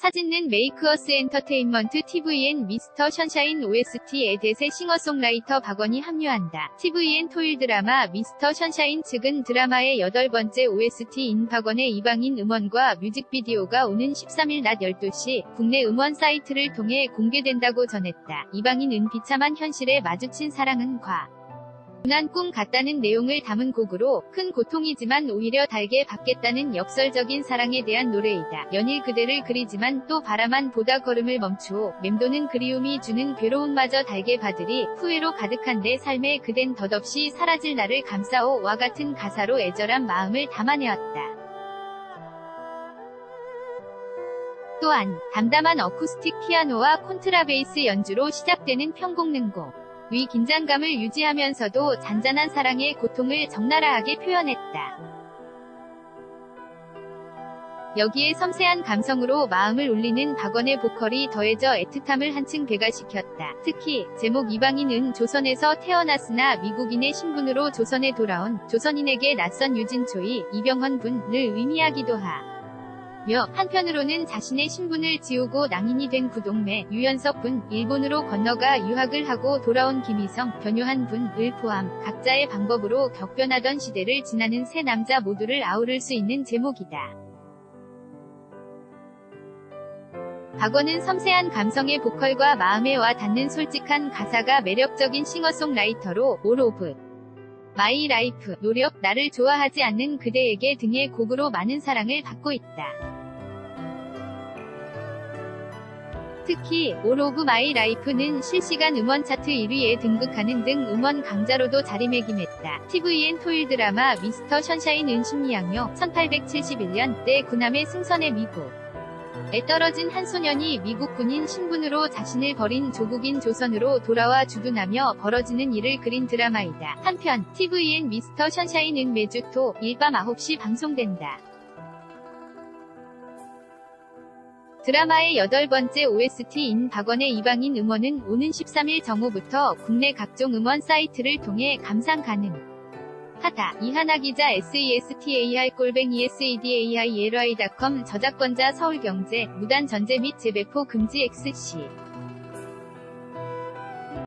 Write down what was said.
사진는 메이크어스 엔터테인먼트 TVN 미스터 션샤인 OST에 대세 싱어송라이터 박원이 합류한다. TVN 토일 드라마 미스터 션샤인 측은 드라마의 여덟 번째 OST인 박원의 이방인 음원과 뮤직비디오가 오는 13일 낮 12시 국내 음원 사이트를 통해 공개된다고 전했다. 이방인은 비참한 현실에 마주친 사랑은 과. 분한 꿈 같다는 내용을 담은 곡으로 큰 고통이지만 오히려 달게 받겠다는 역설적인 사랑에 대한 노래이다. 연일 그대를 그리지만 또 바라만 보다 걸음을 멈추어 맴도는 그리움이 주는 괴로움마저 달게 받으리 후회로 가득한 내 삶에 그댄 덧없이 사라질 나를 감싸오 와 같은 가사로 애절한 마음을 담아내었다. 또한 담담한 어쿠스틱 피아노와 콘트라베이스 연주로 시작되는 편곡능곡 위 긴장감을 유지하면서도 잔잔한 사랑의 고통을 적나라하게 표현했다. 여기에 섬세한 감성으로 마음을 울리는 박원의 보컬이 더해져 애틋함을 한층 배가시켰다. 특히 제목 이방인은 조선에서 태어났으나 미국인의 신분으로 조선에 돌아온 조선인에게 낯선 유진초이 이병헌 분을 의미하기도 하. 며 한편으로는 자신의 신분을 지우고 낭인이 된 구동매 유연석 분 일본으로 건너가 유학을 하고 돌아온 김희성 변요한 분을 포함 각자의 방법으로 격변하던 시대를 지나는 세 남자 모두를 아우를 수 있는 제목이다. 박원은 섬세한 감성의 보컬과 마음에 와 닿는 솔직한 가사가 매력적인 싱어송라이터로 올 오브 마이 라이프 노력 나를 좋아하지 않는 그대에게 등의 곡으로 많은 사랑을 받고 있다. 특히 올 오브 마이 라이프는 실시간 음원 차트 1위에 등극하는 등 음원 강자로도 자리매김했다. TVN 토일 드라마 미스터 션샤인 은 심리학료 1871년 때 군함의 승선의 미국 에 떨어진 한 소년이 미국 군인 신분으로 자신을 버린 조국인 조선으로 돌아와 주둔하며 벌어지는 일을 그린 드라마이다. 한편 TVN 미스터 션샤인은 매주 토 일밤 9시 방송된다. 드라마의 여덟 번째 OST인 박원의 이방인 음원은 오는 13일 정오부터 국내 각종 음원 사이트를 통해 감상 가능. 하다. 이하나 기자 SESTAR 골뱅이 SEDAILY.com 저작권자 서울경제 무단 전제 및 재배포 금지 XC